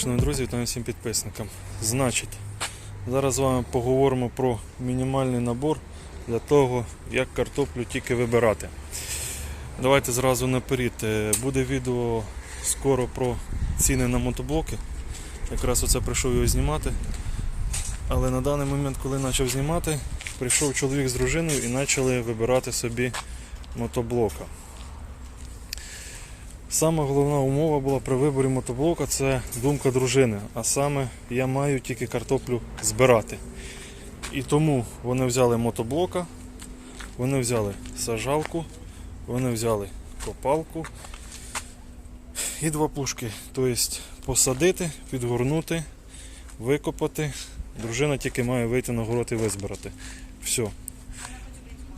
шановні друзі, вітаю всім підписникам. Значить, зараз з вами поговоримо про мінімальний набор для того, як картоплю тільки вибирати. Давайте зразу наперед. Е, Буде відео скоро про ціни на мотоблоки. Якраз оце прийшов його знімати. Але на даний момент, коли почав знімати, прийшов чоловік з дружиною і почали вибирати собі мотоблока. Сама головна умова була при виборі мотоблока це думка дружини. А саме я маю тільки картоплю збирати. І тому вони взяли мотоблока, вони взяли сажалку, вони взяли копалку і два плужки. Тобто посадити, підгорнути, викопати. Дружина тільки має вийти на город і визбирати. Все.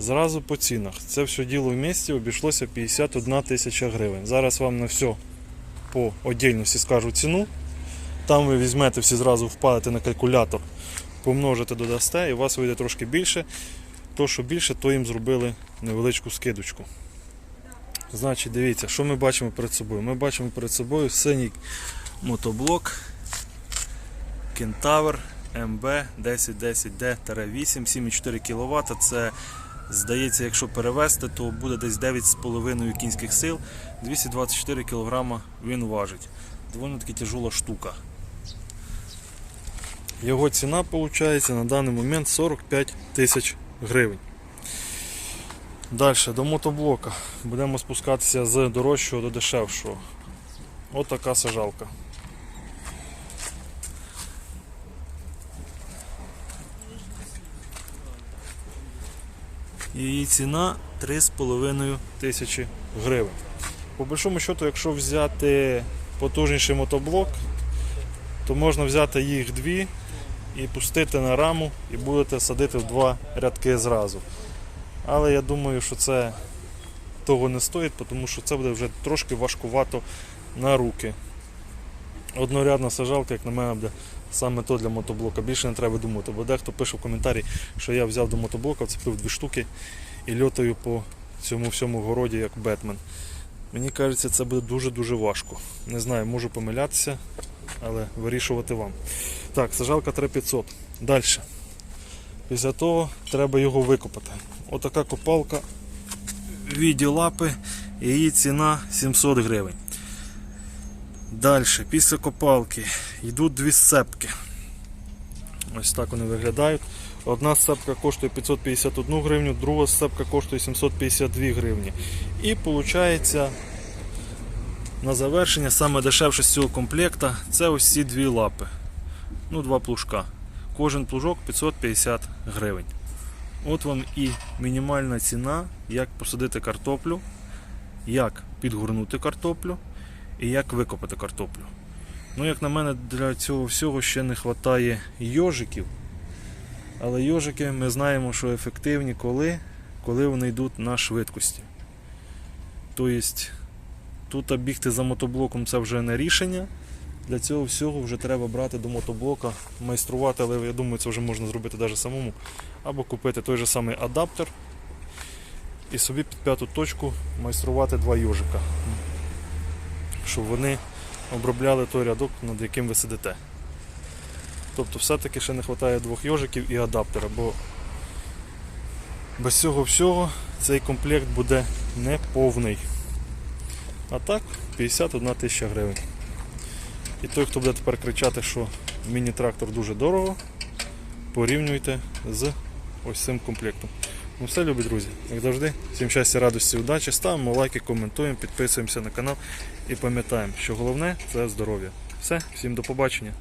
Зразу по цінах. Це все діло в місті обійшлося 51 тисяча гривень. Зараз вам на все по отдільності скажу ціну. Там ви візьмете всі зразу впадете на калькулятор, помножите, додасте, і у вас вийде трошки більше. То, що більше, то їм зробили невеличку скидочку. Значить, дивіться, що ми бачимо перед собою. Ми бачимо перед собою синій мотоблок Кентавр МБ 1010D-8, 7,4 кВт. Це Здається, якщо перевести, то буде десь 9,5 кінських сил, 224 кг він важить. Доволі таки тяжела штука. Його ціна виходить на даний момент 45 тисяч гривень. Далі до мотоблока. Будемо спускатися з дорожчого до дешевшого. Ось така сажалка. Її ціна 3,5 тисячі гривень. По большому счету, якщо взяти потужніший мотоблок, то можна взяти їх дві і пустити на раму і будете садити в два рядки зразу. Але я думаю, що це того не стоїть, тому що це буде вже трошки важкувато на руки. Однорядна сажалка, як на мене, буде саме то для мотоблока. Більше не треба думати, бо дехто пише в коментарі, що я взяв до мотоблока, вцепив дві штуки і льотаю по цьому всьому городі як Бетмен. Мені кажеться, це буде дуже-дуже важко. Не знаю, можу помилятися, але вирішувати вам. Так, сажалка 3500. Далі. Після того треба його викопати. Отака копалка віді лапи, її ціна 700 гривень. Далі, після копалки йдуть дві сцепки. Ось так вони виглядають. Одна сцепка коштує 551 гривню, друга сцепка коштує 752 гривні. І виходить, на завершення саме дешевше з цього комплекта це ось ці дві лапи. Ну, два плужка. Кожен плужок 550 гривень. От вам і мінімальна ціна, як посадити картоплю, як підгорнути картоплю і як викопати картоплю. Ну, як на мене, для цього всього ще не вистачає йожиків. Але йожики ми знаємо, що ефективні коли, коли вони йдуть на швидкості. Тобто тут бігти за мотоблоком це вже не рішення. Для цього всього вже треба брати до мотоблока, майструвати, але я думаю, це вже можна зробити навіть самому. Або купити той же самий адаптер і собі під п'яту точку майструвати два йожика щоб вони обробляли той рядок, над яким ви сидите. Тобто все-таки ще не вистачає двох йожиків і адаптера, бо без цього всього цей комплект буде неповний. А так 51 тисяча гривень. І той, хто буде тепер кричати, що міні-трактор дуже дорого, порівнюйте з ось цим комплектом. Ну все, любі друзі, як завжди, всім щастя, радості, удачі. Ставимо лайки, коментуємо, підписуємося на канал і пам'ятаємо, що головне це здоров'я. Все, всім до побачення.